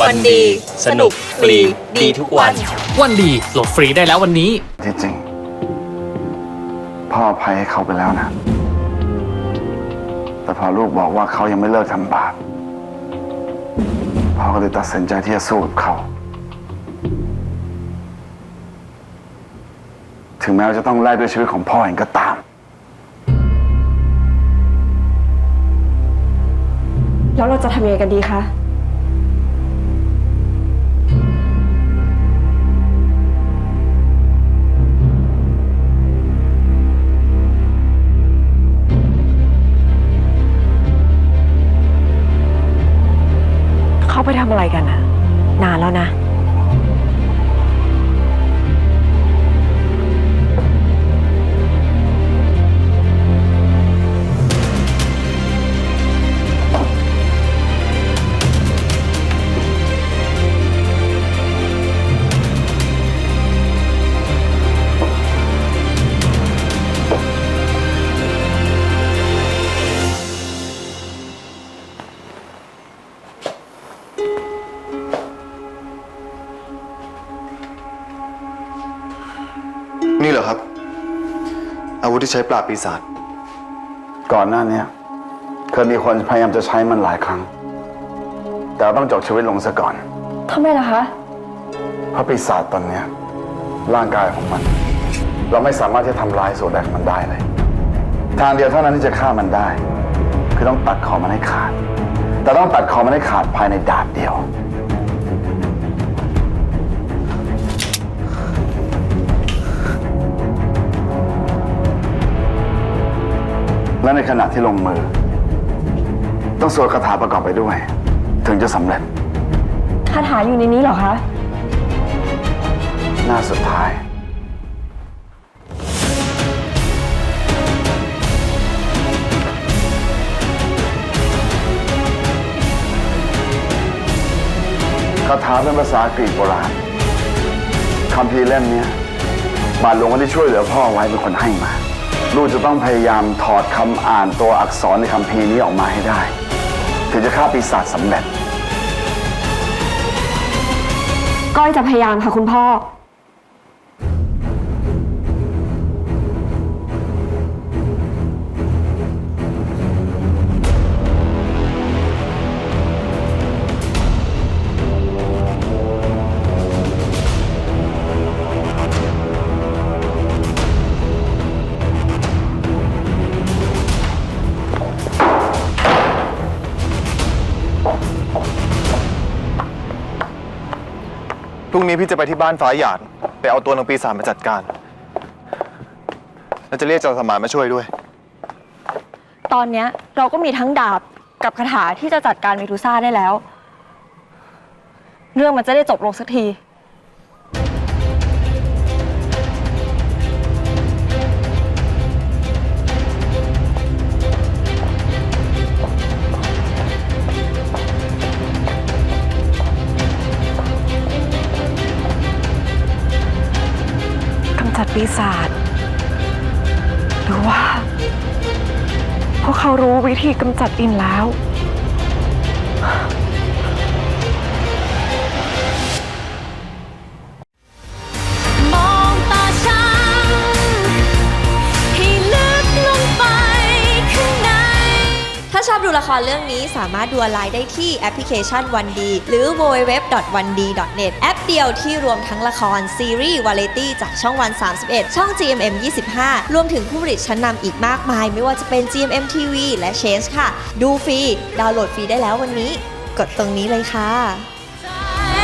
วันดี สนุกฟรีดีทุกวัน วันดีโหลดฟรีได้แล้ววันนี้ที่จริงพ่ออภัยให้เขาไปแล้วนะ แต่พอลูกบอกว่าเขายังไม่เลิกทำบาปพ่อก็เลยตัดสินใจที่จะสู้กับเขา ถึงแม้ว่าจะต้องแลกด้วยชีวิตของพ่อเองก็ตามแล้วเราจะทำยังไงกันดีคะ ทำอะไรกันอะนานแล้วนะ นี่เหรอครับ อาวุธที่ใช้ปราบปีศาจก่อนหน้าเนี้ยเคยมีคนพยายามจะใช้มันหลายครั้ง แต่ต้องจบชีวิตลงซะก่อน ทำไมล่ะคะ เพราะปีศาจตอนเนี้ยร่างกายของมัน เราไม่สามารถที่จะทำลายส่วนใดของมันได้เลย ทางเดียวเท่านั้นที่จะฆ่ามันได้ คือต้องตัดคอมันให้ขาด แต่ต้องตัดคอมันให้ขาดภายในดาบเดียว และในขณะที่ลงมือ ต้องสวดคาถาประกอบไปด้วย ถึงจะสำเร็จ คาถาอยู่ในนี้เหรอคะ หน้าสุดท้าย คาถาเป็นภาษากรีกโบราณคำพีร์เล่มเนี้ยบาทหลวงคนที่ช่วยเหลือพ่อไว้เป็นคนให้มา ลูกจะต้องพยายามถอดคำอ่านตัวอักษรในคำพีร์นี้ออกมาให้ได้ ถึงจะฆ่าปีศาจสำเร็จ ก้อยจะพยายามค่ะคุณพ่อ พรุ่งนี้พี่จะไปที่บ้านฟ้าหยาดไปเอาตัวนางปีศาจมาจัดการ แล้วจะเรียกเจ้าสมานมาช่วยด้วย ตอนเนี้ยเราก็มีทั้งดาบกับคาถาที่จะจัดการเมดูซ่าได้แล้ว เรื่องมันจะได้จบลงสักที ปีศาจหรือว่า พวกเขารู้วิธีกำจัดอินแล้ว อบดูละครเรื่องนี้สามารถดูออนไลน์ได้ที่แอปพลิเคชันวันดีหรือ www.1d.net แอปเดียวที่รวมทั้งละคร ซีรีส์วาไรตี้จากช่องวัน 31 ช่อง GMM 25 รวมถึงผู้ผลิตชั้นนำอีกมากมาย ไม่ว่าจะเป็น GMM TV และ Change ค่ะ ดูฟรี ดาวน์โหลดฟรีได้แล้ววันนี้ กดตรงนี้เลยค่ะ